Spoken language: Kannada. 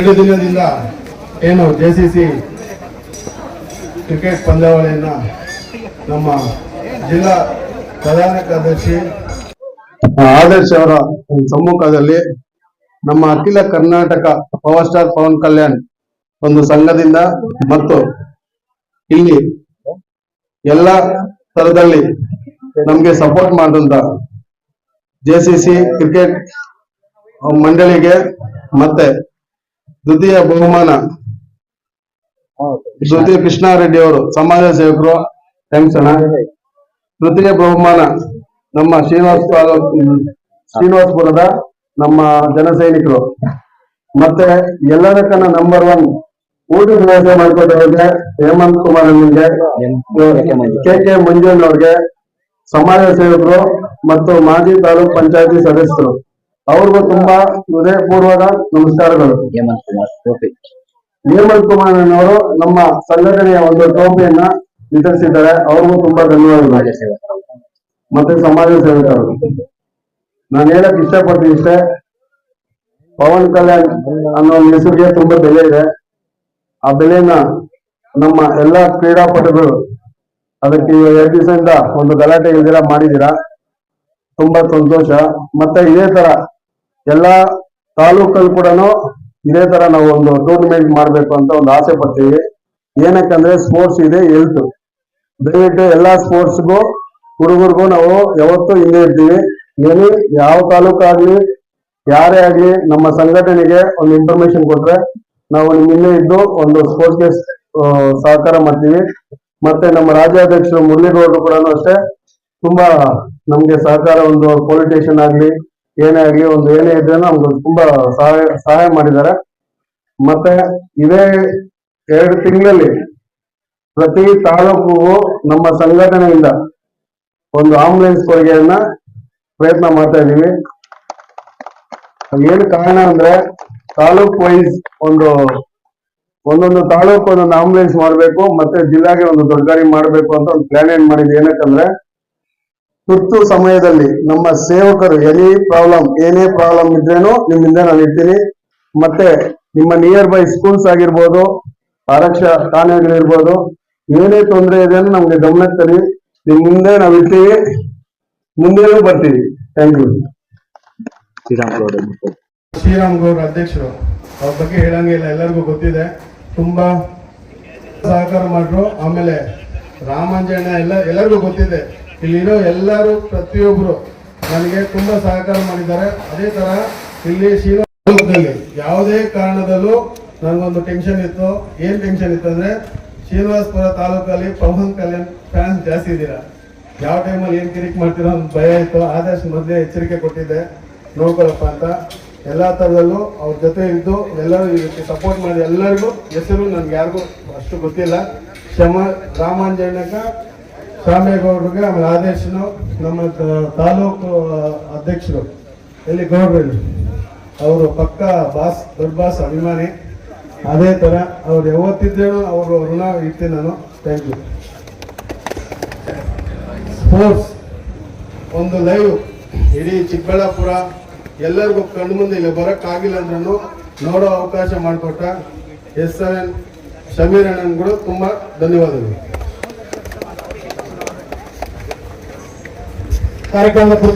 ದಿನದಿಂದ ಏನು ಜೆ ಸಿ ಸಿ ಕ್ರಿಕೆಟ್ ಪಂದ್ಯಾವಳಿಯನ್ನ ನಮ್ಮ ಜಿಲ್ಲಾ ಪ್ರಧಾನ ಕಾರ್ಯದರ್ಶಿ ಆದರ್ಶ್ ಅವರ ಸಮ್ಮುಖದಲ್ಲಿ ನಮ್ಮ ಅಖಿಲ ಕರ್ನಾಟಕ ಪವರ್ ಸ್ಟಾರ್ ಪವನ್ ಕಲ್ಯಾಣ್ ಒಂದು ಸಂಘದಿಂದ ಮತ್ತು ಇಲ್ಲಿ ಎಲ್ಲ ತರದಲ್ಲಿ ನಮ್ಗೆ ಸಪೋರ್ಟ್ ಮಾಡಿದಂತ ಜೆ ಸಿ ಸಿ ಕ್ರಿಕೆಟ್ ಮಂಡಳಿಗೆ ಮತ್ತೆ ದ್ವಿತೀಯ ಬಹುಮಾನ. ಶ್ರುತಿ ಕೃಷ್ಣಾರೆಡ್ಡಿ ಅವರು ಸಮಾಜ ಸೇವಕರು ಅಣ್ಣ. ತೃತೀಯ ಬಹುಮಾನ ನಮ್ಮ ಶ್ರೀನಿವಾಸ ಶ್ರೀನಿವಾಸಪುರದ ನಮ್ಮ ಜನ ಸೈನಿಕರು ಮತ್ತೆ ಎಲ್ಲದಕ್ಕನ್ನ ನಂಬರ್ ಒನ್ ಊಟ ವ್ಯವಸ್ಥೆ ಮಾಡಿಕೊಟ್ಟವ್ರಿಗೆ ಹೇಮಂತ್ ಕುಮಾರ್ ಅವರಿಗೆ ಕೆ ಕೆ ಮಂಜುನ್ ಅವ್ರಿಗೆ ಸಮಾಜ ಸೇವಕರು ಮತ್ತು ಮಾಜಿ ತಾಲೂಕ್ ಪಂಚಾಯತಿ ಸದಸ್ಯರು. ಅವ್ರಿಗೂ ತುಂಬಾ ಹೃದಯಪೂರ್ವಕ ನಮಸ್ಕಾರಗಳು. ಹೇಮಂತ್ ಕುಮಾರ್ ಟ್ರೋಫಿ ಹೇಮಂತ್ ಕುಮಾರ್ ಅವರು ನಮ್ಮ ಸಂಘಟನೆಯ ಒಂದು ಟ್ರೋಫಿಯನ್ನ ವಿತರಿಸಿದ್ದಾರೆ. ಅವ್ರಿಗೂ ತುಂಬಾ ಧನ್ಯವಾದಗಳು. ಮತ್ತೆ ಸಮಾಜ ಸೇವಕರು. ನಾನು ಹೇಳಕ್ ಇಷ್ಟಪಡ್ತೀನಿ ಇಷ್ಟೇ. ಪವನ್ ಕಲ್ಯಾಣ್ ಅನ್ನೋ ಹೆಸರಿಗೆ ತುಂಬಾ ಬೆಲೆ ಇದೆ. ಆ ಬೆಲೆನ ನಮ್ಮ ಎಲ್ಲಾ ಕ್ರೀಡಾಪಟುಗಳು ಅದಕ್ಕೆ ಇವಾಗ ಎರಡು ದಿವಸದಿಂದ ಒಂದು ಗಲಾಟೆ ಇಲ್ದಿರ ಮಾಡಿದೀರಾ ತುಂಬಾ ಸಂತೋಷ. ಮತ್ತೆ ಇದೇ ತರ ಎಲ್ಲಾ ತಾಲೂಕಲ್ಲಿ ಕೂಡ ಇದೇ ತರ ನಾವು ಒಂದು ಟೂರ್ನಮೆಂಟ್ ಮಾಡಬೇಕು ಅಂತ ಒಂದು ಆಸೆ ಪಡ್ತೀವಿ. ಏನಕ್ಕಂದ್ರೆ ಸ್ಪೋರ್ಟ್ಸ್ ಇದೆ ಹೆಲ್ತ್ ದಯವಿಟ್ಟು ಎಲ್ಲಾ ಸ್ಪೋರ್ಟ್ಸ್ಗೂ ಹುಡುಗರಿಗೂ ನಾವು ಯಾವತ್ತೂ ಹಿಂದೆ ಇರ್ತೀವಿ. ಏನು ಯಾವ ತಾಲೂಕಾಗ್ಲಿ ಯಾರೇ ಆಗ್ಲಿ, ನಮ್ಮ ಸಂಘಟನೆಗೆ ಒಂದು ಇನ್ಫಾರ್ಮೇಶನ್ ಕೊಟ್ರೆ ನಾವು ಹಿಂದೆ ಇದ್ದು ಒಂದು ಸ್ಪೋರ್ಟ್ಸ್ಗೆ ಸಹಕಾರ ಮಾಡ್ತೀವಿ. ಮತ್ತೆ ನಮ್ಮ ರಾಜ್ಯಾಧ್ಯಕ್ಷರು ಮುರಳೀಗೌಡರು ಕೂಡ ಅಷ್ಟೇ. ತುಂಬಾ ನಮ್ಗೆ ಸಹಕಾರ ಒಂದು ಪೊಲಿಟಿಷಿಯನ್ ಆಗ್ಲಿ ಏನೇ ಆಗಲಿ, ಒಂದು ಏನೇ ಇದ್ರೆ ನಮ್ಗೆ ತುಂಬಾ ಸಹಾಯ ಸಹಾಯ ಮಾಡಿದ್ದಾರೆ. ಮತ್ತೆ ಇದೇ ಎರಡು ತಿಂಗಳಲ್ಲಿ ಪ್ರತಿ ತಾಲೂಕಿಗೂ ನಮ್ಮ ಸಂಘಟನೆಯಿಂದ ಒಂದು ಆಂಬುಲೆನ್ಸ್ ಕೊಡುಗೆಯನ್ನ ಪ್ರಯತ್ನ ಮಾಡ್ತಾ ಇದೀವಿ ಏನು ಕಾರಣ ಅಂದ್ರೆ ತಾಲೂಕ್ ವೈಸ್ ಒಂದು, ಒಂದೊಂದು ತಾಲೂಕು ಒಂದೊಂದು ಆಂಬುಲೆನ್ಸ್ ಮಾಡಬೇಕು, ಮತ್ತೆ ಜಿಲ್ಲಾಗೆ ಒಂದು ದೊಡ್ಡ ಗಾಡಿ ಮಾಡಬೇಕು ಅಂತ ಒಂದು ಪ್ಲಾನ್ ಏನ್ ಮಾಡಿದ್ವಿ. ಏನಕ್ಕಂದ್ರೆ ತುರ್ತು ಸಮಯದಲ್ಲಿ ನಮ್ಮ ಸೇವಕರು ಎನಿ ಪ್ರಾಬ್ಲಮ್ ಏನೇ ಪ್ರಾಬ್ಲಮ್ ಇದ್ರೇನು ನಿಮ್ಮಿಂದ ನಾನು ಇರ್ತೀನಿ. ಮತ್ತೆ ನಿಮ್ಮ ನಿಯರ್ ಬೈ ಸ್ಕೂಲ್ಸ್ ಆಗಿರ್ಬೋದು ಆರಕ್ಷ ಠಾಣೆಗಳಿರ್ಬೋದು ಏನೇ ತೊಂದರೆ ಇದೆ ಅಂದ್ರೆ ನಮ್ಗೆ ಗಮನಕ್ಕೆ ತರಿ ನಿಮ್ ಮುಂದೆ ನಾವು ಇರ್ತೀವಿ. ಮುಂದೆನೂ ಬರ್ತೀವಿ. ಥ್ಯಾಂಕ್ ಯು ಶ್ರೀರಾಮ್ ಗೌಡ ಶ್ರೀರಾಮ್ ಗೌಡ ಅಧ್ಯಕ್ಷರು ಅವ್ರ ಬಗ್ಗೆ ಹೇಳಂಗಿಲ್ಲ ಎಲ್ಲರಿಗೂ ಗೊತ್ತಿದೆ. ತುಂಬಾ ಸಹಕಾರ ಮಾಡ್ರು. ಆಮೇಲೆ ರಾಮಾಂಜಣ್ಣ ಎಲ್ಲ ಎಲ್ಲರಿಗೂ ಗೊತ್ತಿದೆ. ಇಲ್ಲಿರೋ ಎಲ್ಲರೂ ಪ್ರತಿಯೊಬ್ಬರು ನನಗೆ ತುಂಬ ಸಹಕಾರ ಮಾಡಿದ್ದಾರೆ. ಅದೇ ತರ ಇಲ್ಲಿ ಶ್ರೀನಿವಾಸದಲ್ಲಿ ಯಾವುದೇ ಕಾರಣದಲ್ಲೂ ನನಗೊಂದು ಟೆನ್ಷನ್ ಇತ್ತು. ಏನ್ ಟೆನ್ಷನ್ ಇತ್ತು ಅಂದ್ರೆ ಶ್ರೀನಿವಾಸಪುರ ತಾಲೂಕಲ್ಲಿ ಪವನ್ ಕಲ್ಯಾಣ್ ಫ್ಯಾನ್ಸ್ ಜಾಸ್ತಿ ಇದ್ದೀರಾ? ಯಾವ ಟೈಮಲ್ಲಿ ಏನ್ ಕಿರಿಕ್ ಮಾಡ್ತೀರೋ ಒಂದು ಭಯ ಇತ್ತು ಆದಷ್ಟು ಮೊದಲೇ ಎಚ್ಚರಿಕೆ ಕೊಟ್ಟಿದ್ದೆ. ನೋಡ್ಕೊಳಪ್ಪ ಅಂತ. ಎಲ್ಲಾ ತರದಲ್ಲೂ ಅವ್ರ ಜೊತೆ ಇದ್ದು ಎಲ್ಲರೂ ಇದಕ್ಕೆ ಸಪೋರ್ಟ್ ಮಾಡಿ ಎಲ್ಲರಿಗೂ, ಹೆಸರು ನನ್ಗೆ ಯಾರಿಗೂ ಅಷ್ಟು ಗೊತ್ತಿಲ್ಲ. ಶಮ ರಾಮಾಂಜನಕ ಶಾಮೇಗೌಡ್ರಿಗೆ ಆಮೇಲೆ ಆದೇಶನು ನಮ್ಮ ತಾಲೂಕು ಅಧ್ಯಕ್ಷರು, ಎಲ್ಲಿ ಗೌಡ್ರಲ್ಲಿ ಅವರು ಪಕ್ಕ ಬಾಸ್, ದೊಡ್ಡ ಬಾಸ್ ಅಭಿಮಾನಿ. ಅದೇ ಥರ ಅವ್ರು ಯಾವತ್ತಿದ್ದೇನೋ ಅವರು ಋಣ ಇರ್ತೀನಿ ನಾನು. ಥ್ಯಾಂಕ್ ಯು ಸ್ಪೋರ್ಟ್ಸ್ ಒಂದು ಲೈವ್ ಇಡೀ ಚಿಕ್ಕಬಳ್ಳಾಪುರ ಎಲ್ಲರಿಗೂ ಕಣ್ಣು ಮುಂದೆ ಇಲ್ಲಿ, ಬರೋಕ್ಕಾಗಿಲ್ಲ ಅಂದ್ರೂ ನೋಡೋ ಅವಕಾಶ ಮಾಡಿಕೊಟ್ಟ ಎಸ್ ಆರ್ ಎನ್ ಶಮೀರ್ ತುಂಬಾ ಧನ್ಯವಾದಗಳು. ಕಾರ್ಯಕ್ರಮದ